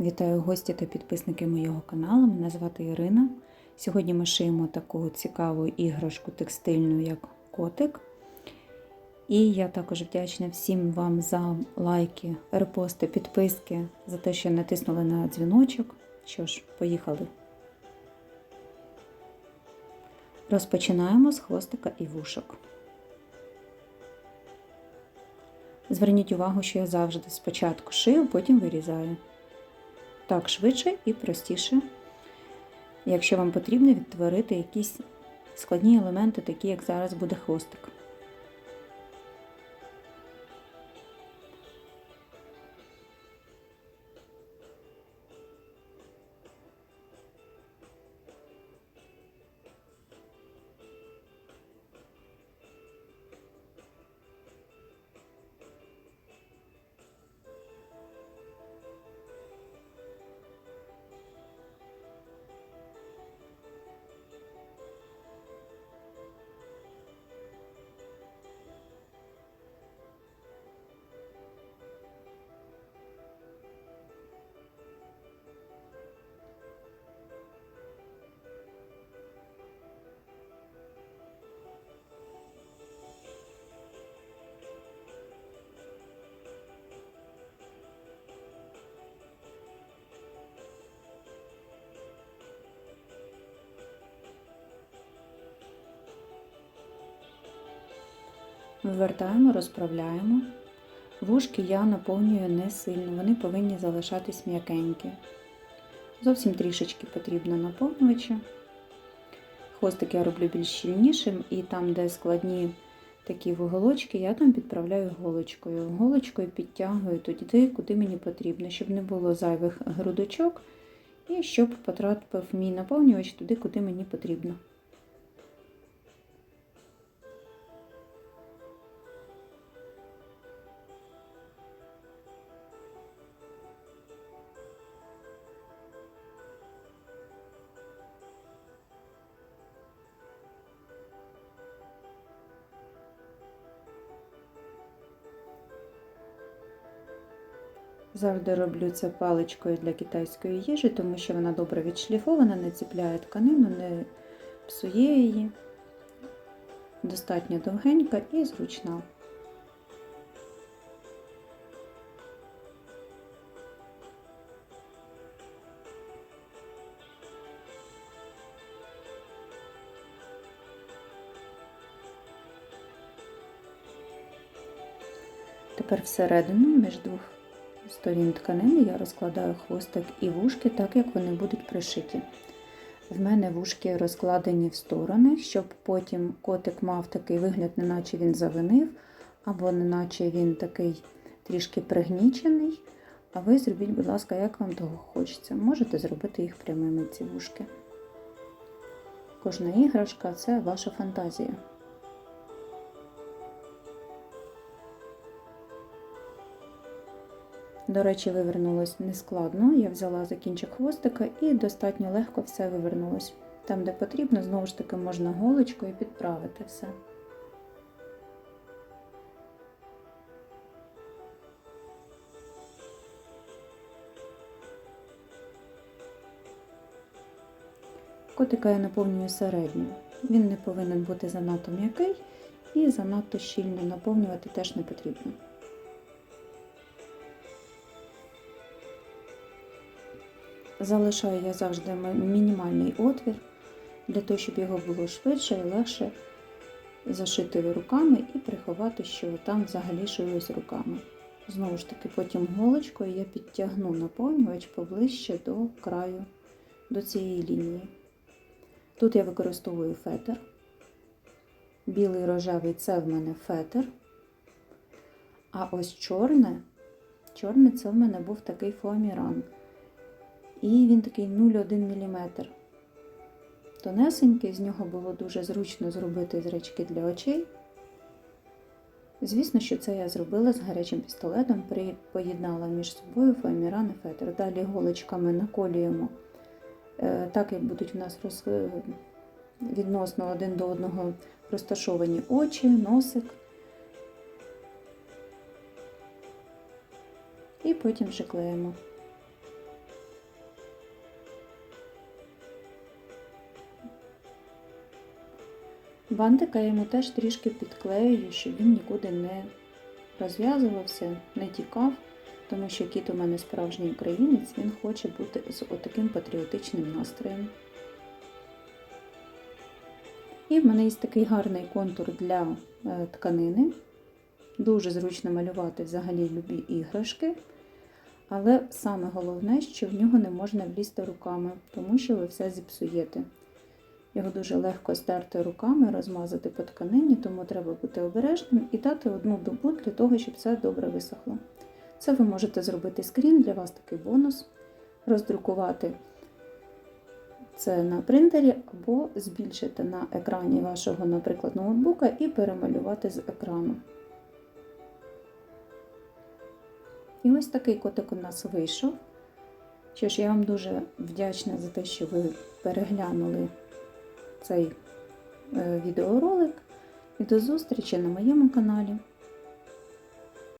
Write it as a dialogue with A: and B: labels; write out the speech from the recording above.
A: Вітаю гості та підписники моєго каналу. Мене звати Ірина. Сьогодні ми шиємо таку цікаву іграшку текстильну, як котик. І я також вдячна всім вам за лайки, репости, підписки, за те, що натиснули на дзвіночок. Що ж, поїхали. Розпочинаємо з хвостика і вушок. Зверніть увагу, що я завжди спочатку шию, потім вирізаю. Так швидше і простіше, якщо вам потрібно відтворити якісь складні елементи, такі як зараз буде хвостик. Вивертаємо, розправляємо. Вушки я наповнюю не сильно, вони повинні залишатись м'якенькі. Зовсім трішечки потрібно наповнювача. Хвостик я роблю більш щільнішим, і там, де складні такі вуголочки, я там підправляю голочкою. Голочкою підтягую туди, куди мені потрібно, щоб не було зайвих грудочок, і щоб потрапив мій наповнювач туди, куди мені потрібно. Завжди роблю це паличкою для китайської їжі, тому що вона добре відшліфована, не ціпляє тканину, не псує її. Достатньо довгенька і зручна. Тепер всередину між двох сторін тканини я розкладаю хвостик і вушки, так як вони будуть пришиті. В мене вушки розкладені в сторони, щоб потім котик мав такий вигляд, неначе він завинив, або неначе він такий трішки пригнічений. А ви зробіть, будь ласка, як вам того хочеться. Можете зробити їх прямими, ці вушки. Кожна іграшка це ваша фантазія. До речі, вивернулось нескладно. Я взяла за кінчик хвостика і достатньо легко все вивернулось. Там, де потрібно, знову ж таки можна голочкою підправити все. Котика я наповнюю середньо. Він не повинен бути занадто м'який і занадто щільно наповнювати теж не потрібно. Залишаю я завжди мінімальний отвір, для того, щоб його було швидше і легше зашити руками і приховати, що там взагалі шилось руками. Знову ж таки, потім голочкою я підтягну наповнювач поближче до краю, до цієї лінії. Тут я використовую фетр. Білий рожевий це в мене фетр. А ось чорне, чорне це в мене був такий фоаміран. І він такий 0,1 мм. Тонесенький, з нього було дуже зручно зробити зрачки для очей. Звісно, що це я зробила з гарячим пістолетом, поєднала між собою фоаміран і фетр. Далі голочками наколюємо, е, так як будуть у нас роз... відносно один до одного розташовані очі, носик. І потім вже клеїмо. Бантика я йому теж трішки підклею, щоб він нікуди не розв'язувався, не тікав, тому що кіт у мене справжній українець, він хоче бути з отаким патріотичним настроєм. І в мене є такий гарний контур для е, тканини. Дуже зручно малювати взагалі любі іграшки. Але саме головне, що в нього не можна влізти руками, тому що ви все зіпсуєте. Його дуже легко стерти руками, розмазати по тканині, тому треба бути обережним і дати одну добу для того, щоб все добре висохло. Це ви можете зробити скрін, для вас такий бонус, роздрукувати це на принтері або збільшити на екрані вашого, наприклад, ноутбука і перемалювати з екрану. І ось такий котик у нас вийшов. Що ж, я вам дуже вдячна за те, що ви переглянули цей е, відеоролик. І до зустрічі на моєму каналі.